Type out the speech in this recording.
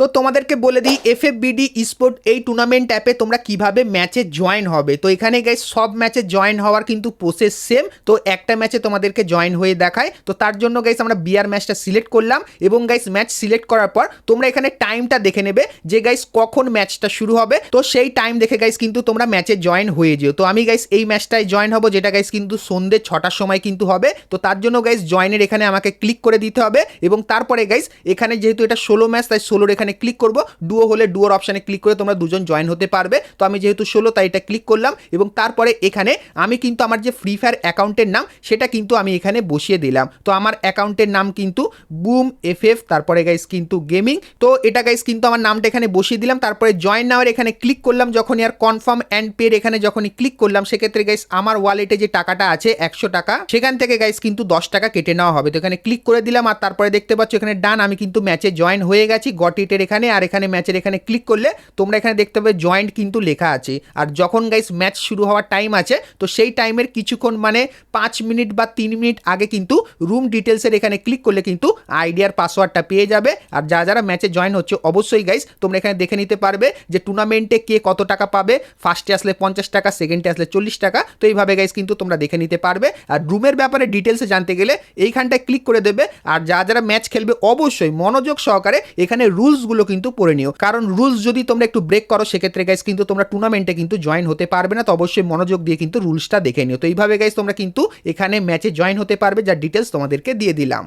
তো তোমাদেরকে বলে দিই এফ এফ বিডি স্পোর্ট এই টুর্নামেন্ট অ্যাপে তোমরা কীভাবে ম্যাচে জয়েন হবে। তো এখানে গাইস সব ম্যাচে জয়েন হওয়ার কিন্তু প্রসেস সেম তো একটা ম্যাচে তোমাদেরকে জয়েন হয়ে দেখায়। তো তার জন্য গাইস আমরা বিয়ার ম্যাচটা সিলেক্ট করলাম এবং গাইস ম্যাচ সিলেক্ট করার পর তোমরা এখানে টাইমটা দেখে নেবে যে গাইস কখন ম্যাচটা শুরু হবে। তো সেই টাইম দেখে গাইস কিন্তু তোমরা ম্যাচে জয়েন হয়ে যেও। তো আমি গাইস এই ম্যাচটায় জয়েন হব, যেটা গাইস কিন্তু সন্ধ্যে ছটার সময় কিন্তু হবে। তো তার জন্য গাইস জয়েনের এখানে আমাকে ক্লিক করে দিতে হবে এবং তারপরে গাইস এখানে যেহেতু এটা ষোলো ম্যাচ তাই ষোলোর এখানে ক্লিক করব। ডুও হলে ডুয়োর অপশানে ক্লিক করে তোমরা দুজন জয়েন হতে পারবে। তো আমি যেহেতু ষোলো, তাই এটা ক্লিক করলাম এবং তারপরে এখানে আমি কিন্তু আমার যে ফ্রি ফায়ার অ্যাকাউন্টের নাম, সেটা কিন্তু আমি এখানে বসিয়ে দিলাম। তো আমার অ্যাকাউন্টের নাম কিন্তু বুম এফ এফ তারপরে গাইস কিন্তু গেমিং তো এটা গাইস কিন্তু আমার নামটা এখানে বসিয়ে দিলাম। তারপরে জয়েন নাওয়ার এখানে ক্লিক করলাম। যখনই আর কনফার্ম অ্যান্ড পের এখানে যখনই ক্লিক করলাম, সেক্ষেত্রে গাইস আমার ওয়ালেটে যে টাকাটা আছে একশো টাকা, সেখান থেকে গাইস কিন্তু দশ টাকা কেটে নেওয়া হবে। তো এখানে ক্লিক করে দিলাম আর তারপরে দেখতে পাচ্ছ এখানে ডান আমি কিন্তু ম্যাচে জয়েন হয়ে গেছি। গট ইটের এখানে আর এখানে ম্যাচের এখানে ক্লিক করলে তোমরা এখানে দেখতে পাবে জয়েন্ট কিন্তু লেখা আছে। আর যখন গাইস ম্যাচ শুরু হওয়ার টাইম আছে, তো সেই টাইমের কিছুক্ষণ মানে পাঁচ মিনিট বা তিন মিনিট আগে কিন্তু রুম ডিটেলসের এখানে ক্লিক করলে কিন্তু আইডিয়ার পাসওয়ার্ডটা পেয়ে যাবে। আর যারা যারা ম্যাচে জয়েন হচ্ছে, অবশ্যই গাইস তোমরা এখানে দেখে নিতে পারবে যে টুর্নামেন্টে কে কত টাকা পাবে। ফার্স্টে আসলে পঞ্চাশ টাকা সেকেন্ডে আসলে চল্লিশ টাকা। তো এইভাবে গাইস কিন্তু তোমরা দেখে নিতে পারবে। আর রুমের ব্যাপারে ডিটেলসে জানতে গেলে এইখানটায় ক্লিক করে দেবে। আর যারা যারা ম্যাচ খেলবে, অবশ্যই মনোযোগ সহকারে এখানে রুলসগুলো কিন্তু পড়ে নিও। কারণ রুলস যদি তোমরা একটু ব্রেক করো, সেক্ষেত্রে গাইস কিন্তু তোমরা টুর্নামেন্টে কিন্তু জয়েন হতে পারবে না, তো অবশ্যই মনোযোগ দিয়ে কিন্তু রুলসটা দেখে নিও। তো এইভাবে গাইস তোমরা কিন্তু এখানে ম্যাচে জয়েন হতে পারবে, যার ডিটেলস তোমাদেরকে দিয়ে দিলাম।